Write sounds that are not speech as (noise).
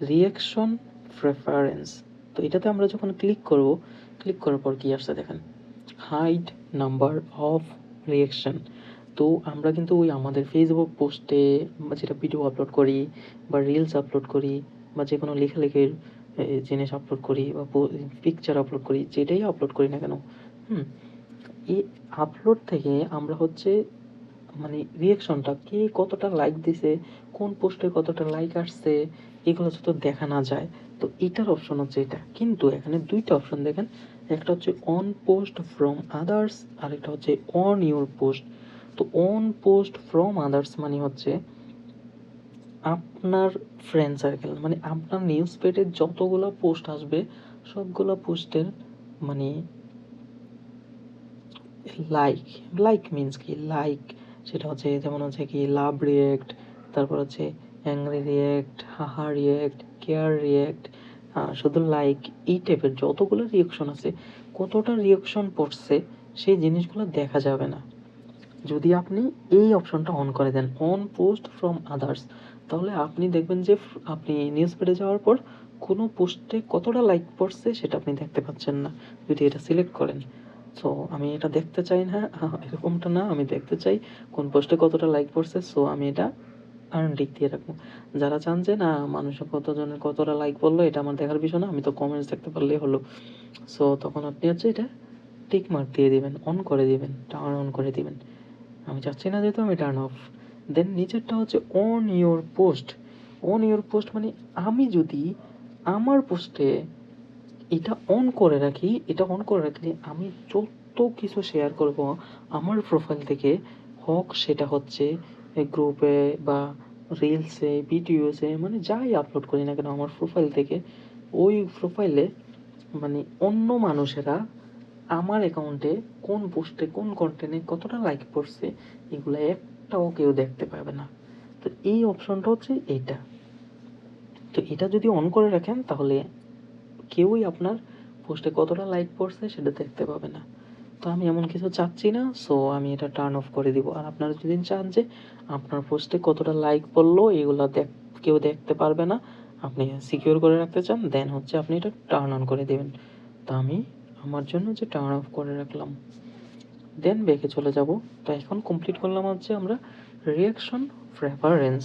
Reaction preference তো এটাতে আমরা যখন ক্লিক করব ক্লিক করার পর কী আসছে দেখেন? হাইট নাম্বার অফ রিয়াকশন তো আমরা কিন্তু ওই আমাদের ফেসবুক পোস্টে বা যেটা ভিডিও আপলোড করি বা রিলস আপলোড করি বা যে কোনো লেখালেখির জিনিস আপলোড করি বা পিকচার আপলোড করি, যেটাই আপলোড করি না কেন, হুম, এই আপলোড থেকে আমরা হচ্ছে মানে রিয়াকশনটা কে কতটা লাইক দিছে, কোন পোস্টে কতটা লাইক আসছে, এগুলো যত দেখা না যায়, তো এটার অপশন হচ্ছে এটা। কিন্তু এখানে দুইটা অপশন দেখেন, একটা হচ্ছে অন পোস্ট ফ্রম আদার্স আর একটা হচ্ছে অন ইউর পোস্ট তো অন পোস্ট ফ্রম আদার্স মানে হচ্ছে আপনার ফ্রেন্ড সার্কেল মানে আপনার নিউজ পেডে যতগুলো পোস্ট আসবে, সবগুলো পোস্টের মানে লাইক লাইক মিন্স কি? লাইক সেটা হচ্ছে যেমন হচ্ছে কি লাভ রিয়েক্ট তারপর হচ্ছে angry react haha react care react শুধু লাইক এই টাইপের যতগুলো রিয়েকশন আছে, কতটা রিয়েকশন পড়ছে, সেই জিনিসগুলো দেখা যাবে না। যদি আপনি এই অপশনটা অন করে দেন অন পোস্ট ফ্রম আদার্স তাহলে আপনি দেখবেন যে আপনি নিউজ পেডে যাওয়ার পর কোনো পোস্টে কতটা লাইক পড়ছে, সেটা আপনি দেখতে পাচ্ছেন না। যদি এটা সিলেক্ট করেন সো আমি এটা দেখতে চাই না। (laughs) এরকমটা না, আমি দেখতে চাই কোন পোস্টে কতটা লাইক পড়ছে। সো আমি এটা আর্ন লিখ দিয়ে রাখব। যারা চান যে, না মানুষের কতজনের কতটা লাইক পড়ল, এটা আমার দেখার বিষয় না, আমি তো কমেন্টস দেখতে পারলেই হলো। সো তখন আপনি হচ্ছে এটা টিক মার্ক দিয়ে দিবেন অন করে দিবেন টার্ন অন করে দিবেন। আমি চাচ্ছি না যেহেতু আমি টার্ন অফ দেন নিচেরটা হচ্ছে on your post on your post মানে আমি যদি আমার পোস্টে এটা অন করে রাখি, এটা অন করে রাখলে আমি যত কিছু শেয়ার করব, আমার প্রোফাইল থেকে হোক সেটা হচ্ছে গ্রুপে বা রিলসে ভিডিওসে মানে যাই আপলোড করি না কেন, আমার প্রোফাইল থেকে ওই প্রোফাইলে মানে অন্য মানুষেরা আমার অ্যাকাউন্টে কোন পোস্টে কোন কন্টেন্টে কতটা লাইক পড়ছে এগুলো একটাও কেউ দেখতে পাবে না। তো এই অপশনটা হচ্ছে এইটা তো এটা যদি অন করে রাখেন, তাহলে কেউই আপনার পোস্টে কতটা লাইক পড়ছে সেটা দেখতে পাবে না। তো আমি এমন কিছু চাচ্ছি না সো আমি এটা টার্ন অফ করে দিব। আর আপনারা যদি চান যে আপনার পোস্টে কতটা লাইক পড়ল, এগুলো দেখ, কেউ দেখতে পারবে না, আপনি সিকিউর করে রাখতে চান দেন হচ্ছে আপনি এটা টার্ন অন করে দেবেন। তো আমি আমার জন্য যে টার্ন অফ করে রাখলাম দেন ব্যাকে চলে যাব। তো এখন কমপ্লিট করলাম হচ্ছে আমরা রিয়াকশন প্রেফারেন্স